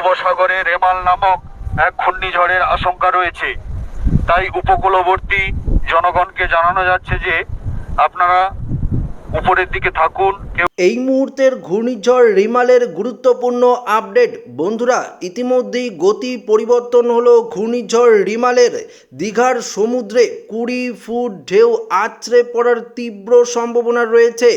উপসাগরে রেমাল নামক এক ঘূর্ণিঝড়ের আশঙ্কা রয়েছে। তাই উপকূলবর্তী জনগণকে জানানো যাচ্ছে যে আপনারা উপরের দিকে থাকুন এই মুহূর্তের ঘূর্ণিঝড় রিমালের গুরুত্বপূর্ণ আপডেট। বন্ধুরা, ইতিমধ্যেই গতি পরিবর্তন হলো ঘূর্ণিঝড় রিমালের। দীঘার সমুদ্রে কুড়ি ফুট ঢেউ আছড়ে পড়ার তীব্র সম্ভাবনা রয়েছে।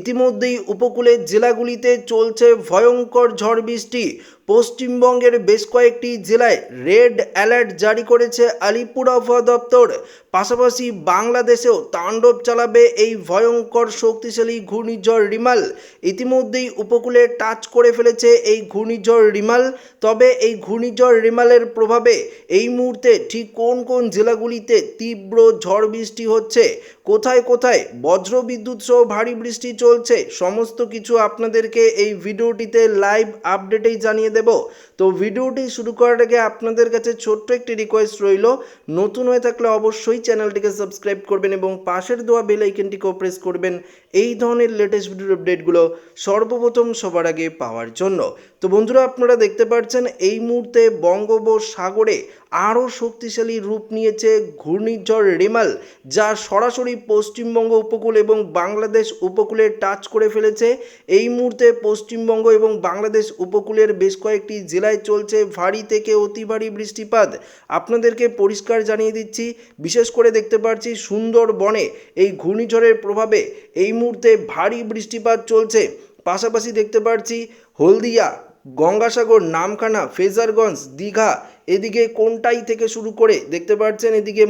ইতিমধ্যেই উপকূলের জেলাগুলিতে চলছে ভয়ঙ্কর ঝড় বৃষ্টি। পশ্চিমবঙ্গের বেশ কয়েকটি জেলায় রেড অ্যালার্ট জারি করেছে আলিপুর আবহাওয়া দপ্তর। পাশাপাশি বাংলাদেশেও তাণ্ডব চালাবে এই ভয়ঙ্কর শক্তিশালী ঘূর্ণিঝড় রিমাল। ইতিমধ্যেই উপকূলে টাচ করে ফেলেছে এই ঘূর্ণিঝড় রিমাল। তবে এই ঘূর্ণিঝড় রিমালের প্রভাবে এই মুহূর্তে ঠিক কোন কোন জেলাগুলিতে তীব্র ঝড় বৃষ্টি হচ্ছে কোথায় কোথায় বজ্র বিদ্যুৎ সহ ভারী বৃষ্টি চলছে, সমস্ত কিছু আপনাদেরকে এই ভিডিওটিতে লাইভ আপডেটেই জানিয়ে দেব। তো ভিডিওটি শুরু করার আগে আপনাদের কাছে ছোট্ট একটি রিকোয়েস্ট রইল, নতুন হয়ে থাকলে অবশ্যই চ্যানেলটিকে সাবস্ক্রাইব করবেন এবং পাশের দেওয়া বেল আইকনটিকেও প্রেস করবেন এই ধরনের লেটেস্ট ভিডিও আপডেটগুলো সর্বপ্রথম সবার আগে পাওয়ার জন্য। তো বন্ধুরা, আপনারা দেখতে পাচ্ছেন এই মুহূর্তে বঙ্গোপসাগরে আরও শক্তিশালী রূপ নিয়েছে ঘূর্ণিঝড় রেমাল, যা সরাসরি পশ্চিমবঙ্গ উপকূল এবং বাংলাদেশ উপকূলে টাচ করে ফেলেছে। এই মুহূর্তে পশ্চিমবঙ্গ এবং বাংলাদেশ উপকূলের বেশ কয়েকটি জেলায় চলছে ভারী থেকে অতি ভারী বৃষ্টিপাত। আপনাদেরকে পরিষ্কার জানিয়ে দিচ্ছি, বিশেষ করে দেখতে পাচ্ছি সুন্দরবনে এই ঘূর্ণিঝড়ের প্রভাবে এই মুহূর্তে ভারী বৃষ্টিপাত চলছে। পাশাপাশি দেখতে পাচ্ছি হলদিয়া, গঙ্গাসাগর, নামখানা, ফেজারগঞ্জ, দীঘা এদিকে কোনটাই থেকে শুরু করে, দেখতে পাচ্ছেন এদিকে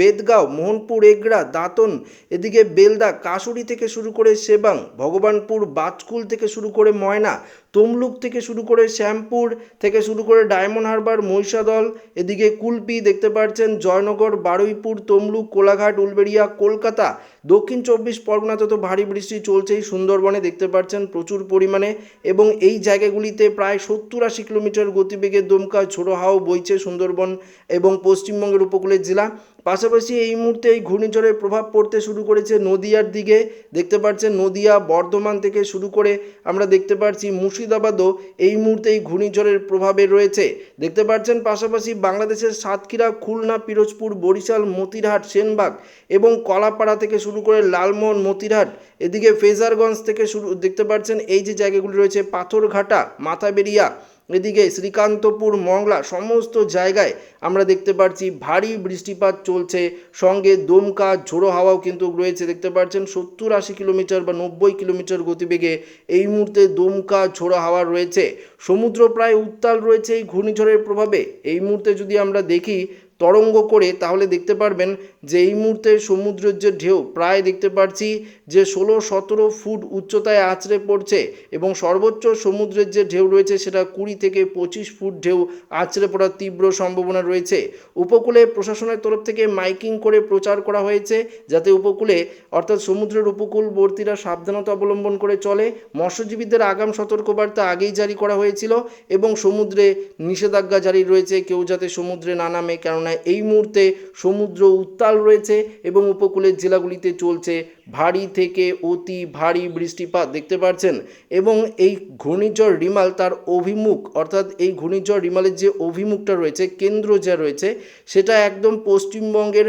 বেদগাঁও, মোহনপুর, এগড়া, দাঁতন, এদিকে বেলদা, কাশুরি থেকে শুরু করে সেবাং, ভগবানপুর বাজকুল থেকে শুরু করে ময়না, তমলুক থেকে শুরু করে শ্যামপুর থেকে শুরু করে ডায়মন্ড হারবার, মহিষাদল, এদিকে কুলপি, দেখতে পাচ্ছেন জয়নগর, বারুইপুর, তমলুক, কোলাঘাট, উলবেড়িয়া, কলকাতা, দক্ষিণ চব্বিশ পরগনাতে তো ভারী বৃষ্টি চলছেই সুন্দরবনে দেখতে পাচ্ছেন প্রচুর পরিমাণে এবং এই জায়গাগুলিতে প্রায় সত্তর আশি কিলোমিটার গতিবেগে দমকা, ঝোড়ো হাওয়া বইছে সুন্দরবন এবং পশ্চিমবঙ্গের উপকূলের জেলা। পাশাপাশি এই মুহূর্তে এই ঘূর্ণিঝড়ের প্রভাব পড়তে শুরু করেছে নদিয়ার দিকে। দেখতে পাচ্ছেন, নদিয়া বর্ধমান থেকে শুরু করে আমরা দেখতে পাচ্ছি মুর্শিদাবাদও এই মুহূর্তে এই ঘূর্ণিঝড়ের প্রভাবে রয়েছে। দেখতে পাচ্ছেন, পাশাপাশি বাংলাদেশের সাতক্ষীরা, খুলনা, পিরোজপুর, বরিশাল, মতিরহাট, সেনবাগ এবং কলাপাড়া থেকে শুরু করে লালমোহন, মতিরহাট, এদিকে ফেজারগঞ্জ থেকে শুরু, দেখতে পাচ্ছেন, এই যে জায়গাগুলি রয়েছে, পাথরঘাটা, মাথাবেরিয়া এদিকে শ্রীকান্তপুর মংলা সমস্ত জায়গায় আমরা দেখতে পাচ্ছি ভারী বৃষ্টিপাত চলছে। সঙ্গে দমকা, ঝোড়ো হাওয়াও কিন্তু রয়েছে দেখতে পাচ্ছেন সত্তর আশি কিলোমিটার বা নব্বই কিলোমিটার গতিবেগে এই মুহূর্তে দমকা, ঝোড়ো হাওয়া রয়েছে। সমুদ্র প্রায় উত্তাল রয়েছে এই ঘূর্ণিঝড়ের প্রভাবে। এই মুহূর্তে যদি আমরা দেখি তরঙ্গ করে, তাহলে দেখতে পারবেন যে এই মুহূর্তে সমুদ্রের যে ঢেউ, প্রায় দেখতে পাচ্ছি যে ষোলো সতেরো ফুট উচ্চতায় আছড়ে পড়ছে এবং সর্বোচ্চ সমুদ্রের যে ঢেউ রয়েছে, সেটা কুড়ি থেকে পঁচিশ ফুট ঢেউ আছড়ে পড়ার তীব্র সম্ভাবনা রয়েছে। উপকূলে প্রশাসনের তরফ থেকে মাইকিং করে প্রচার করা হয়েছে, যাতে উপকূলে, অর্থাৎ সমুদ্রের উপকূলবর্তীরা সাবধানতা অবলম্বন করে চলে। মৎস্যজীবীদের আগাম সতর্কবার্তা আগেই জারি করা হয়েছিল এবং সমুদ্রে নিষেধাজ্ঞা জারি রয়েছে, কেউ যাতে সমুদ্রে না নামে, কেননা এই মুহূর্তে সমুদ্র উত্তাল রয়েছে এবং উপকূলের জেলাগুলিতে চলছে ভারী থেকে অতি ভারী বৃষ্টিপাত, দেখতে পাচ্ছেন এবং এই ঘূর্ণিঝড় রিমাল তার অভিমুখ, অর্থাৎ এই ঘূর্ণিঝড় রিমালের যে অভিমুখটা রয়েছে, কেন্দ্র যা রয়েছে, সেটা একদম পশ্চিমবঙ্গের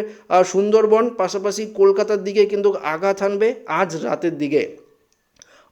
সুন্দরবন, পাশাপাশি কলকাতার দিকে কিন্তু আঘাত আনবে আজ রাতের দিকে।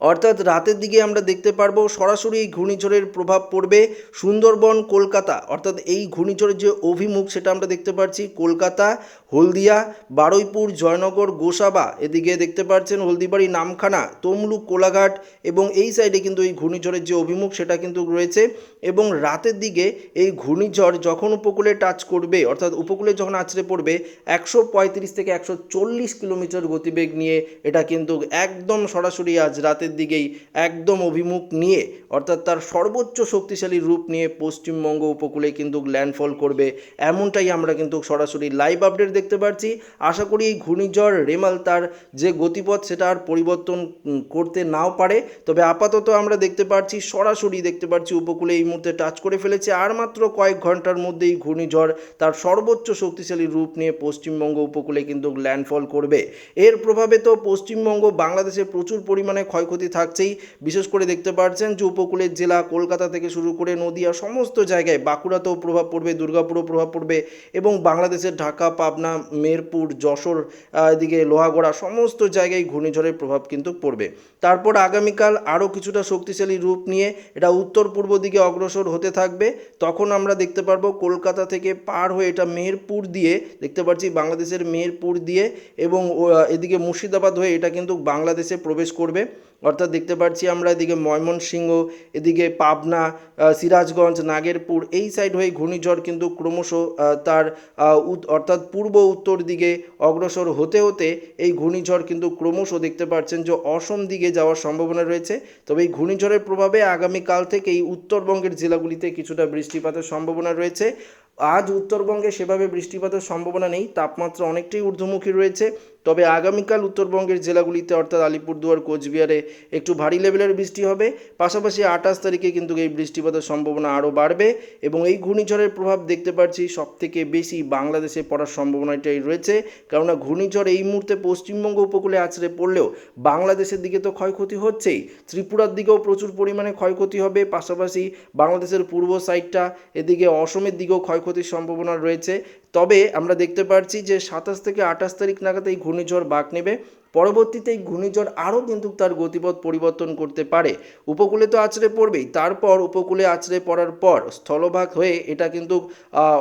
অর্থাৎ রাতের দিকে আমরা দেখতে পারব সরাসরি এই ঘূর্ণিঝড়ের প্রভাব পড়বে সুন্দরবন, কলকাতা। অর্থাৎ এই ঘূর্ণিঝড়ের যে অভিমুখ সেটা আমরা দেখতে পাচ্ছি কলকাতা, হলদিয়া, বারুইপুর, জয়নগর, গোসাবা, এদিকে দেখতে পাচ্ছেন হলদিবাড়ি, নামখানা, তমলুক, কোলাঘাট এবং এই সাইডে কিন্তু এই ঘূর্ণিঝড়ের যে অভিমুখ সেটা কিন্তু রয়েছে এবং রাতের দিকে এই ঘূর্ণিঝড় যখন উপকূলে টাচ করবে, অর্থাৎ উপকূলে যখন আছড়ে পড়বে, একশো পঁয়ত্রিশ থেকে একশো চল্লিশ কিলোমিটার গতিবেগ নিয়ে এটা কিন্তু একদম সরাসরি আজ রাতের দিকেই একদম অভিমুখ নিয়ে, অর্থাৎ তার সর্বোচ্চ শক্তিশালী রূপ নিয়ে পশ্চিমবঙ্গ উপকূলে কিন্তু ল্যান্ডফল করবে, এমনটাই আমরা কিন্তু সরাসরি লাইভ আপডেট দেখতে পাচ্ছি আশা করি এই ঘূর্ণিঝড় রেমাল তার যে গতিপথ, সেটা আর পরিবর্তন করতে নাও পারে। তবে আপাতত আমরা দেখতে পাচ্ছি সরাসরি দেখতে পাচ্ছি উপকূলে এই মুহূর্তে টাচ করে ফেলেছে। আর মাত্র কয়েক ঘণ্টার মধ্যে এই ঘূর্ণিঝড় তার সর্বোচ্চ শক্তিশালী রূপ নিয়ে পশ্চিমবঙ্গ উপকূলে কিন্তু ল্যান্ডফল করবে। এর প্রভাবে তো পশ্চিমবঙ্গ, বাংলাদেশে প্রচুর পরিমাণে ক্ষয়ক্ষতি ক্ষয়ক্ষতি থাকছেই। বিশেষ করে দেখতে পাচ্ছেন যে উপকূলের জেলা কলকাতা থেকে শুরু করে নদিয়া সমস্ত জায়গায় বাঁকুড়াতেও প্রভাব পড়বে, দুর্গাপুরও প্রভাব পড়বে এবং বাংলাদেশের ঢাকা, পাবনা, মেরপুর, যশোর এদিকে লোহাগড়া সমস্ত জায়গায় ঘূর্ণিঝড়ের প্রভাব কিন্তু পড়বে। তারপর আগামীকাল আরও কিছুটা শক্তিশালী রূপ নিয়ে এটা উত্তর পূর্ব দিকে অগ্রসর হতে থাকবে। তখন আমরা দেখতে পারব কলকাতা থেকে পার হয়ে এটা মেহেরপুর দিয়ে, দেখতে পাচ্ছি বাংলাদেশের মেহেরপুর দিয়ে এবং এদিকে মুর্শিদাবাদ হয়ে এটা কিন্তু বাংলাদেশে প্রবেশ করবে। অর্থাৎ দেখতে পাচ্ছি আমরা এদিকে ময়মনসিংহ, এদিকে পাবনা সিরাজগঞ্জ, নাগেরপুর, এই সাইড হয়ে ঘূর্ণিঝড় কিন্তু ক্রমশ তার অর্থাৎ পূর্ব উত্তর দিকে অগ্রসর হতে হতে এই ঘূর্ণিঝড় কিন্তু ক্রমশ দেখতে পাচ্ছেন যে অসম দিকে যাওয়ার সম্ভাবনা রয়েছে। তবে এই ঘূর্ণিঝড়ের প্রভাবে আগামীকাল থেকে এই উত্তরবঙ্গের জেলাগুলিতে কিছুটা বৃষ্টিপাতের সম্ভাবনা রয়েছে। আজ উত্তরবঙ্গে সেভাবে বৃষ্টিপাতের সম্ভাবনা নেই, তাপমাত্রা অনেকটাই ঊর্ধ্বমুখী রয়েছে। তবে আগামীকাল উত্তরবঙ্গের জেলাগুলিতে, অর্থাৎ আলিপুরদুয়ার, কোচবিহারে একটু ভারী লেভেলের বৃষ্টি হবে। পাশাপাশি আঠাশ তারিখে কিন্তু এই বৃষ্টিপাতের সম্ভাবনা আরও বাড়বে এবং এই ঘূর্ণিঝড়ের প্রভাব দেখতে পাচ্ছি সবথেকে বেশি বাংলাদেশে পড়ার সম্ভাবনাটাই রয়েছে। কেননা ঘূর্ণিঝড় এই মুহূর্তে পশ্চিমবঙ্গ উপকূলে আছড়ে পড়লেও বাংলাদেশের দিকে তো ক্ষয়ক্ষতি হচ্ছেই। ত্রিপুরার দিকেও প্রচুর পরিমাণে ক্ষয়ক্ষতি হবে। পাশাপাশি বাংলাদেশের পূর্ব সাইডটা, এদিকে অসমের দিকেও ক্ষয়ক্ষতির সম্ভাবনা রয়েছে। তবে আমরা দেখতে পাচ্ছি যে সাতাশ থেকে আঠাশ তারিখ নাগাদ এই ঘূর্ণিঝড় বাঁক নেবে। পরবর্তীতে এই ঘূর্ণিঝড় আরও কিন্তু তার গতিপথ পরিবর্তন করতে পারে। উপকূলে তো আছড়ে পড়বেই, তারপর উপকূলে আছড়ে পড়ার পর স্থলভাগ হয়ে এটা কিন্তু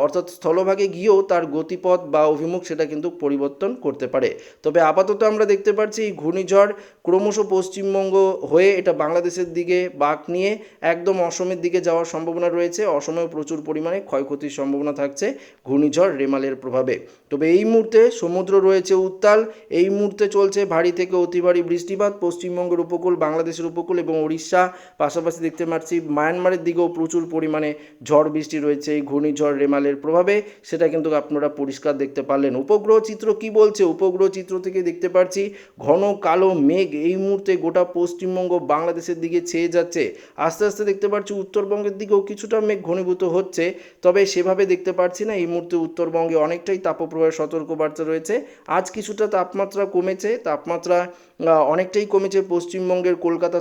অর্থাৎ স্থলভাগে গিয়েও তার গতিপথ বা অভিমুখ সেটা কিন্তু পরিবর্তন করতে পারে। তবে আপাতত আমরা দেখতে পাচ্ছি এই ঘূর্ণিঝড় ক্রমশ পশ্চিমবঙ্গ হয়ে এটা বাংলাদেশের দিকে বাঁক নিয়ে একদম অসমের দিকে যাওয়ার সম্ভাবনা রয়েছে। অসমেও প্রচুর পরিমাণে ক্ষয়ক্ষতির সম্ভাবনা থাকছে ঘূর্ণিঝড় রেমালের প্রভাবে। তবে এই মুহূর্তে সমুদ্র রয়েছে উত্তাল, এই মুহূর্তে চলছে ভারী থেকে অতি ভারী বৃষ্টিপাত, পশ্চিমবঙ্গের উপকূল, বাংলাদেশের উপকূল এবং উড়িষ্যা পাশাপাশি দেখতে পাচ্ছি মায়ানমারের দিকেও প্রচুর পরিমাণে ঝড় বৃষ্টি রয়েছে। এই ঘূর্ণিঝড় রেমালের প্রভাবে সেটা কিন্তু আপনারা পরিষ্কার দেখতে পারলেন। উপগ্রহ চিত্র কি বলছে? উপগ্রহ চিত্র থেকে দেখতে পাচ্ছি ঘন কালো মেঘ এই মুহূর্তে গোটা পশ্চিমবঙ্গ বাংলাদেশের দিকে ছেয়ে যাচ্ছে। আস্তে আস্তে দেখতে পাচ্ছি উত্তরবঙ্গের দিকেও কিছুটা মেঘ ঘনীভূত হচ্ছে। তবে সেভাবে দেখতে পাচ্ছি না, এই মুহূর্তে উত্তরবঙ্গে অনেকটাই তাপপ্রবাহের সতর্কবার্তা রয়েছে। আজ কিছুটা তাপমাত্রা কমেছে তাপমাত্রা অনেকটাই কমেছে পশ্চিমবঙ্গের কলকাতা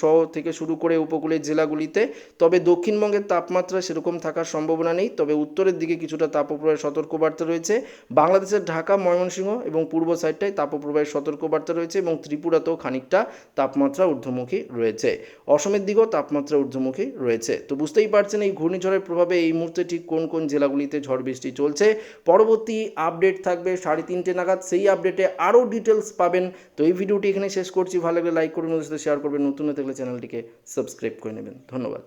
শহর থেকে শুরু করে উপকূলের জেলাগুলিতে। তবে দক্ষিণবঙ্গের তাপমাত্রা সেরকম থাকার সম্ভাবনা নেই। তবে উত্তরের দিকে কিছুটা তাপপ্রবাহের সতর্কবার্তা রয়েছে। বাংলাদেশের ঢাকা, ময়মনসিংহ এবং পূর্ব সাইডটায় তাপপ্রবাহের সতর্কবার্তা রয়েছে এবং ত্রিপুরাতেও খানিকটা তাপমাত্রা ঊর্ধ্বমুখী রয়েছে। অসমের দিকেও তাপমাত্রা ঊর্ধ্বমুখী রয়েছে। তো বুঝতেই পারছেন এই ঘূর্ণিঝড়ের প্রভাবে এই মুহূর্তে ঠিক কোন কোন জেলাগুলিতে ঝড় বৃষ্টি চলছে। পরবর্তী আপডেট থাকবে সাড়ে তিনটে নাগাদ। সেই আপডেটে আরও ডিটেলস পাবেন। তো এই ভিডিওটি এখানে শেষ করছি। ভালো লাগলে লাইক করবেন শেয়ার করবেন। নতুন হয়ে থাকলে চ্যানেলটিকে সাবস্ক্রাইব করে নেবেন। ধন্যবাদ।